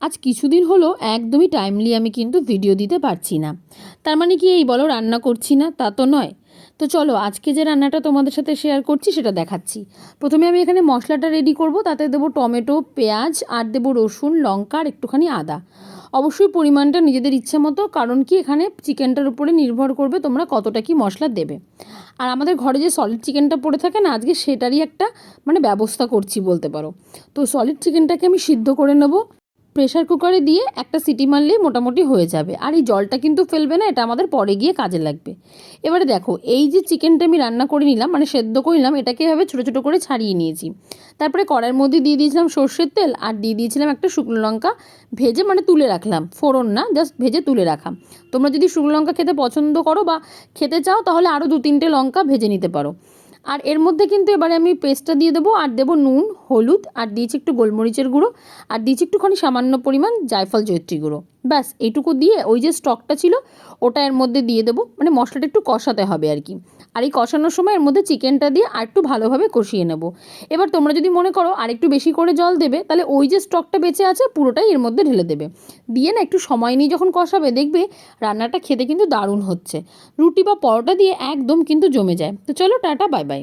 আজ কিছুদিন হলো একদমই টাইমলি আমি কিন্তু ভিডিও দিতে পারছি না। তার মানে কি এই বলো রান্না করছি না? তা তো নয়। তো চলো, আজকে যে রান্নাটা তোমাদের সাথে শেয়ার করছি সেটা দেখাচ্ছি। প্রথমে আমি এখানে মশলাটা রেডি করব, তাতে দেবো টমেটো, পেঁয়াজ, আর দেবো রসুন, লঙ্কা, আর একটুখানি আদা। অবশ্যই পরিমাণটা নিজেদের ইচ্ছে মতো, কারণ কি এখানে চিকেনটার উপরে নির্ভর করবে তোমরা কতটা কি মশলা দেবে। আর আমাদের ঘরে যে সলিড চিকেনটা পড়ে থাকে না, আজকে সেটারই একটা মানে ব্যবস্থা করছি বলতে পারো। তো সলিড চিকেনটাকে আমি সিদ্ধ করে নেব। প্রেশার কুকারে দিয়ে একটা সিটি মারলেই মোটামুটি হয়ে যাবে। আর এই জলটা কিন্তু ফেলবে না, এটা আমাদের পরে গিয়ে কাজে লাগবে। এবারে দেখো, এই যে চিকেনটা আমি রান্না করে নিলাম মানে সেদ্ধ করে নিলাম, এটাকে এভাবে ছোটো ছোটো করে ছাড়িয়ে নিয়েছি। তারপরে কড়াইয়ের মধ্যে দিয়ে দিয়েছিলাম সর্ষের তেল, আর দিয়ে দিয়েছিলাম একটা শুকনো লঙ্কা ভেজে মানে তুলে রাখলাম। ফোড়ন না জাস্ট ভেজে তুলে রাখা। তোমরা যদি শুকনো লঙ্কা খেতে পছন্দ করো বা খেতে চাও, তাহলে আরও দু তিনটে লঙ্কা ভেজে নিতে পারো। আর এর মধ্যে কিন্তু এবারে আমি পেস্টটা দিয়ে দেবো, আর দেবো নুন, হলুদ, আর দিয়েছি একটু গোলমরিচের গুঁড়ো, আর দিয়েছি একটুখানি সামান্য পরিমাণ জায়ফল জৈত্রী গুঁড়ো। ব্যাস, এইটুকু দিয়ে ওই যে স্টকটা ছিল, ওটা এর মধ্যে দিয়ে দেবো। মানে মশলাটা একটু কষাতে হবে আর কি। আর এই কষানোর সময় এর মধ্যে চিকেনটা দিয়ে আর একটু ভালোভাবে কষিয়ে নেব। এবার তোমরা যদি মনে করো আর একটু বেশি করে জল দেবে, তাহলে ওই যে স্টকটা বেঁচে আছে পুরোটাই এর মধ্যে ঢেলে দেবে। দিয়ে না একটু সময় নিয়ে যখন কষাবে, দেখবে রান্নাটা খেতে কিন্তু দারুণ হচ্ছে। রুটি বা পরোটা দিয়ে একদম কিন্তু জমে যায়। তো চলো টাটা, বাই বাই।